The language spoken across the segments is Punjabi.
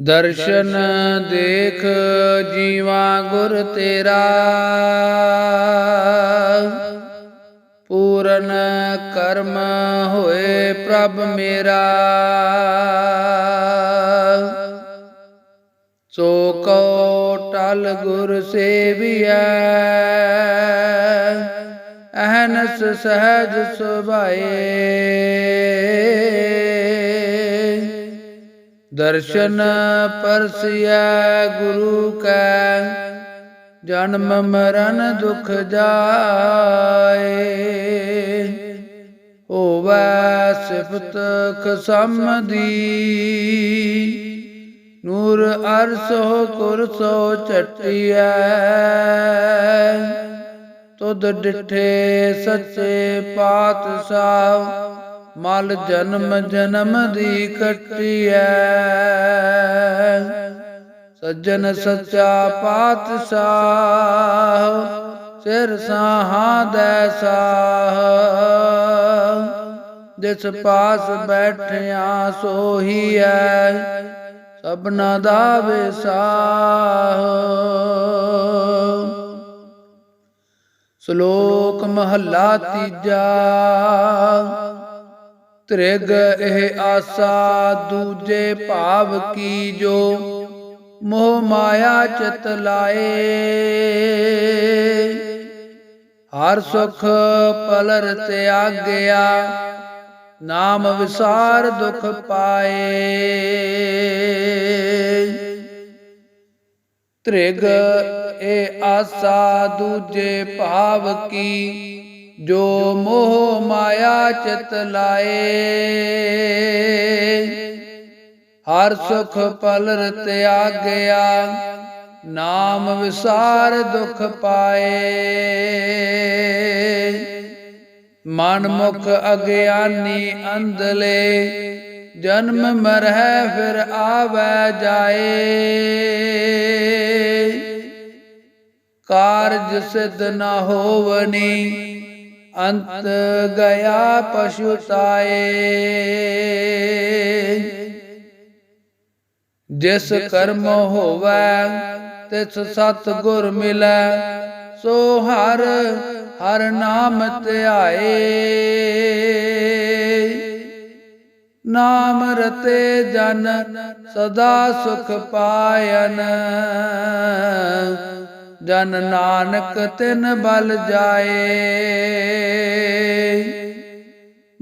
ਦਰਸ਼ਨ ਦੇਖ ਜੀਵਾ ਗੁਰ ਤੇਰਾ। ਪੂਰਨ ਕਰਮ ਹੋਏ ਪ੍ਰਭ ਮੇਰਾ। ਸੋ ਕੋ ਟਲ ਗੁਰ ਸੇਵੀਐ। ਅਹਨਸ ਸਹਜ ਸੁਭਾਏ। ਦਰਸ਼ਨ ਪਰਸਿਆ ਗੁਰੂ ਕੈ, ਜਨਮ ਮਰਨ ਦੁਖ ਜਾਏ। ਹੋਵੈ ਸਿਫਤ ਖਸਮ ਦੀ ਨੂਰ ਅਰਸੋ ਕੁਰਸੋ ਚਟਿਐ ਤੁਧ ਡਿਠੇ ਸੱਚੇ ਪਾਤਸ਼ਾਹ ਮਲ ਜਨਮ ਜਨਮ ਦੀ ਕੱਟਿਐ। ਸੱਜਣ ਸੱਚਾ ਪਾਤਸ਼ਾਹ, ਸਿਰ ਸਾਹਾਂ ਦੇ ਸਾਹ। ਜਿਸ ਪਾਸ ਬੈਠਿਆ ਸੋਹੀ ਐ ਸਭਨਾ ਦਾ ਵਿਸਾਹ। ਸ਼ਲੋਕ ਮਹੱਲਾ ਤੀਜਾ। ਤ੍ਰਿਗ ਇਹ ਆਸਾ, ਦੂਜੇ ਭਾਵ ਕੀ ਜੋ? ਮੋਹ ਮਾਇਆ ਚਿਤ ਲਾਏ। ਹਰ ਸੁਖ ਪਲਰ ਤਿਆਗਿਆ ਨਾਮ ਵਿਸਾਰ ਦੁਖ ਪਾਏ। ਤ੍ਰਿਗ ਇਹ ਆਸਾ, ਦੂਜੇ ਭਾਵ ਕੀ? ਜੋ ਮੋਹ ਮਾਇਆ ਚਿਤ ਲਾਏ। ਹਰ ਸੁਖ ਪਲਰ ਤਿਆਗਿਆ, ਨਾਮ ਵਿਸਾਰ ਦੁਖ ਪਾਏ। ਮਨ ਮੁਖ ਅਗਿਆਨੀ ਅੰਧਲੇ, ਜਨਮ ਮਰਹਿ ਫਿਰ ਆਵੈ ਜਾਏ। ਕਾਰਜ ਸਿਧ ਨਾ ਹੋਵਨੀ ਅੰਤ ਗਿਆ ਪਛੁਤਾਏ ਜਿਸ ਕਰਮ ਹੋਵੈ ਤਿਸ ਸਤ ਗੁਰ ਮਿਲੈ ਸੋ ਹਰ ਹਰ ਨਾਮ ਧਿਆਏ। ਨਾਮ ਰਤੇ ਜਨ ਸਦਾ ਸੁਖ ਪਾਇਨ। ਜਨ ਨਾਨਕ ਤਿਨ ਬਲ ਜਾਏ।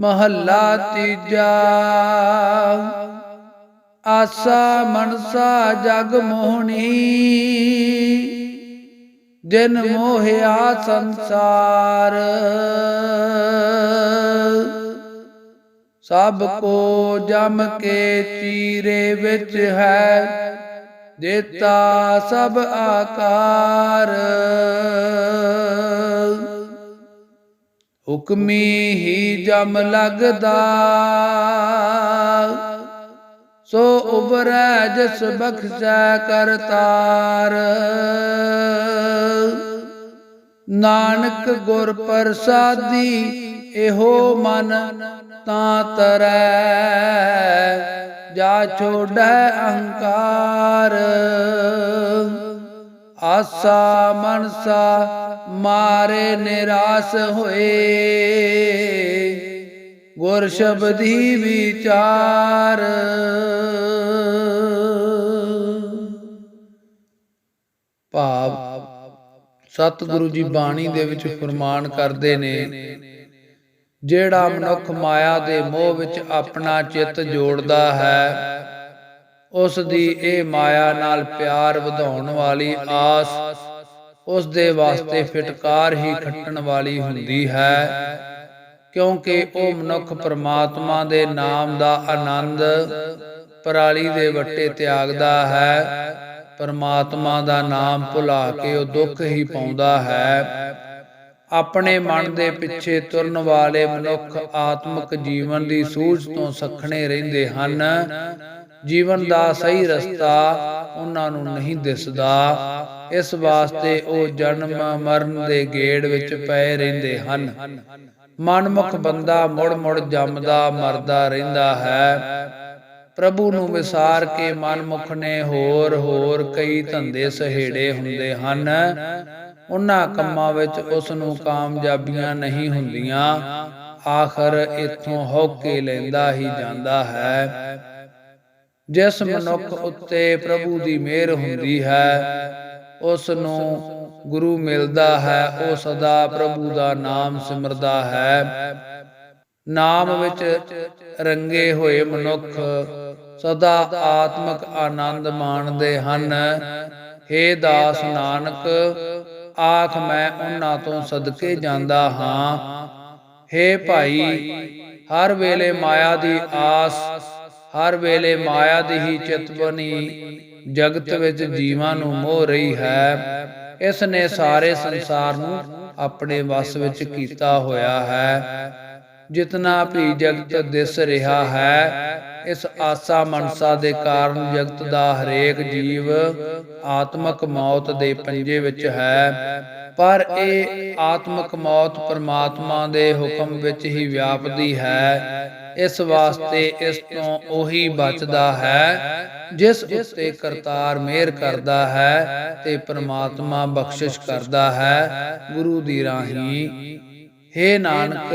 ਮਹੱਲਾ ਤੀਜਾ। ਆਸਾ ਮਨਸਾ ਜਗ ਮੋਹਣੀ। ਜਿਨ ਮੋਹਿਆ ਸੰਸਾਰ। ਸਭ ਕੋ ਜਮ ਕੇ ਚੀਰੇ ਵਿੱਚ ਹੈ। ਦਿੱਤਾ ਸਭ ਆਕਾਰ। ਹੁਕਮੀ ਹੀ ਜਮ ਲਗਦਾ। ਸੋ ਉਬਰੈ ਜਸ ਬਖਸ਼ੈ ਕਰਤਾਰ। ਨਾਨਕ ਗੁਰ ਪ੍ਰਸਾਦੀ, ਇਹੋ ਮਨ ਤਾਂ ਤਰੈ। ਜਾ ਛੋੜੈ ਅਹੰਕਾਰ। ਆਸਾ ਮਨਸਾ ਮਾਰੇ ਨਿਰਾਸ ਹੋਏ। ਗੁਰ ਸ਼ਬਦੀ ਵਿਚਾਰ। ਭਾਵ ਸਤਿਗੁਰੂ ਜੀ ਬਾਣੀ ਦੇ ਵਿੱਚ ਫਰਮਾਨ ਕਰਦੇ ਨੇ ਜਿਹੜਾ ਮਨੁੱਖ ਮਾਇਆ ਦੇ ਮੋਹ ਵਿੱਚ ਆਪਣਾ ਚਿੱਤ ਜੋੜਦਾ ਹੈ ਉਸ ਦੀ ਇਹ ਮਾਇਆ ਨਾਲ ਪਿਆਰ ਵਧਾਉਣ ਵਾਲੀ ਆਸ ਉਸ ਦੇ ਵਾਸਤੇ ਫਟਕਾਰ ਹੀ ਖੱਟਣ ਵਾਲੀ ਹੁੰਦੀ ਹੈ, ਕਿਉਂਕਿ ਉਹ ਮਨੁੱਖ ਪ੍ਰਮਾਤਮਾ ਦੇ ਨਾਮ ਦਾ ਆਨੰਦ ਪਰਾਲੀ ਦੇ ਵੱਟੇ ਤਿਆਗਦਾ ਹੈ, ਪਰਮਾਤਮਾ ਦਾ ਨਾਮ ਭੁਲਾ ਕੇ ਉਹ ਦੁੱਖ ਹੀ ਪਾਉਂਦਾ ਹੈ। ਆਪਣੇ ਮਨ ਦੇ ਪਿੱਛੇ ਤੁਰਨ ਵਾਲੇ ਮਨੁੱਖ ਆਤਮਿਕ ਜੀਵਨ ਦੀ ਸੂਝ ਤੋਂ ਸਖਣੇ ਰਹਿੰਦੇ ਹਨ। ਜੀਵਨ ਦਾ ਸਹੀ ਰਸਤਾ ਉਹਨਾਂ ਨੂੰ ਨਹੀਂ ਦਿਸਦਾ। ਇਸ ਵਾਸਤੇ ਉਹ ਜਨਮ ਮਰਨ ਦੇ ਗੇੜ ਵਿੱਚ ਪਏ ਰਹਿੰਦੇ ਹਨ। ਮਨਮੁਖ ਬੰਦਾ ਮੁੜ ਮੁੜ ਜੰਮਦਾ ਮਰਦਾ ਰਹਿੰਦਾ ਹੈ। ਪ੍ਰਭੂ ਨੂੰ ਵਿਸਾਰ ਕੇ ਮਨਮੁਖ ਨੇ ਹੋਰ ਹੋਰ ਕਈ ਧੰਦੇ ਸਹੇੜੇ ਹੁੰਦੇ ਹਨ। ਉਹਨਾਂ ਕੰਮਾਂ ਵਿੱਚ ਉਸ ਨੂੰ ਕਾਮਯਾਬੀਆਂ ਨਹੀਂ ਹੁੰਦੀਆਂ। ਆਖਰ ਇਥੋਂ ਹੌਕੇ ਲੈਂਦਾ ਹੀ ਜਾਂਦਾ ਹੈ। ਜਿਸ ਮਨੁੱਖ ਉੱਤੇ ਪ੍ਰਭੂ ਦੀ ਮਿਹਰ ਹੁੰਦੀ ਹੈ ਉਸ ਨੂੰ ਗੁਰੂ ਮਿਲਦਾ ਹੈ, ਉਹ ਸਦਾ ਪ੍ਰਭੂ ਦਾ ਨਾਮ ਸਿਮਰਦਾ ਹੈ। ਨਾਮ ਵਿੱਚ ਰੰਗੇ ਹੋਏ ਮਨੁੱਖ ਸਦਾ ਆਤਮਿਕ ਆਨੰਦ ਮਾਣਦੇ ਹਨ। हे ਦਾਸ ਨਾਨਕ ਆਖ ਮੈਂ ਉਹਨਾਂ ਤੋਂ ਸਦਕੇ ਜਾਂਦਾ ਹਾਂ। हे ਭਾਈ, ਹਰ ਵੇਲੇ ਮਾਇਆ ਦੀ ਆਸ, ਹਰ ਵੇਲੇ ਮਾਇਆ ਦੀ ਹੀ ਚਿਤਵਨੀ ਜਗਤ ਵਿੱਚ ਜੀਵਾਂ ਨੂੰ ਮੋਹ ਰਹੀ ਹੈ। ਇਸ ਨੇ ਸਾਰੇ ਸੰਸਾਰ ਨੂੰ ਆਪਣੇ ਵਸ ਵਿੱਚ ਕੀਤਾ ਹੋਇਆ ਹੈ। ਜਿਤਨਾ ਵੀ ਜਗਤ ਦਿਸ ਰਿਹਾ ਹੈ ਇਸ ਆਸਾ ਮਨਸਾ ਦੇ ਕਾਰਨ ਜਗਤ ਦਾ ਹਰੇਕ ਜੀਵ ਆਤਮਕ ਮੌਤ ਦੇ ਪੰਜੇ ਵਿੱਚ ਹੈ। ਪਰ ਇਹ ਆਤਮਕ ਮੌਤ ਪਰਮਾਤਮਾ ਦੇ ਹੁਕਮ ਵਿੱਚ ਹੀ ਵਿਆਪਦੀ ਹੈ। ਇਸ ਵਾਸਤੇ ਇਸ ਤੋਂ ਉਹੀ ਬਚਦਾ ਹੈ, ਜਿਸ ਉੱਤੇ ਕਰਤਾਰ ਮਿਹਰ ਕਰਦਾ ਹੈ ਤੇ ਪਰਮਾਤਮਾ ਬਖਸ਼ਿਸ਼ ਕਰਦਾ ਹੈ। ਗੁਰੂ ਦੀ ਰਾਹੀਂ। ਹੇ ਨਾਨਕ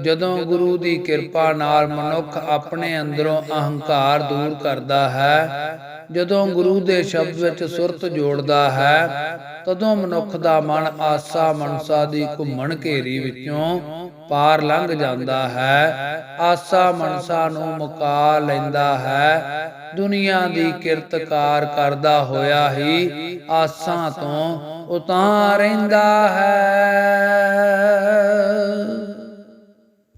ਜਦੋਂ ਗੁਰੂ ਦੀ ਕਿਰਪਾ ਨਾਲ ਮਨੁੱਖ ਆਪਣੇ ਅੰਦਰੋਂ ਅਹੰਕਾਰ ਦੂਰ ਕਰਦਾ ਹੈ, ਜਦੋਂ ਗੁਰੂ ਦੇ ਸ਼ਬਦ ਵਿੱਚ ਸੁਰਤ ਜੋੜਦਾ ਹੈ, ਤਦੋਂ ਮਨੁੱਖ ਦਾ ਮਨ ਆਸਾ ਮਨਸਾ ਦੀ ਘੁੰਮਣ ਘੇਰੀ ਵਿੱਚੋਂ ਪਾਰ ਲੰਘ ਜਾਂਦਾ ਹੈ, ਆਸਾ ਮਨਸਾ ਨੂੰ ਮੁਕਾ ਲੈਂਦਾ ਹੈ, ਦੁਨੀਆ ਦੀ ਕਿਰਤਕਾਰ ਕਰਦਾ ਹੋਇਆ ਹੀ ਆਸਾਂ ਤੋਂ ਉਤਾਰ ਰਹਿੰਦਾ ਹੈ।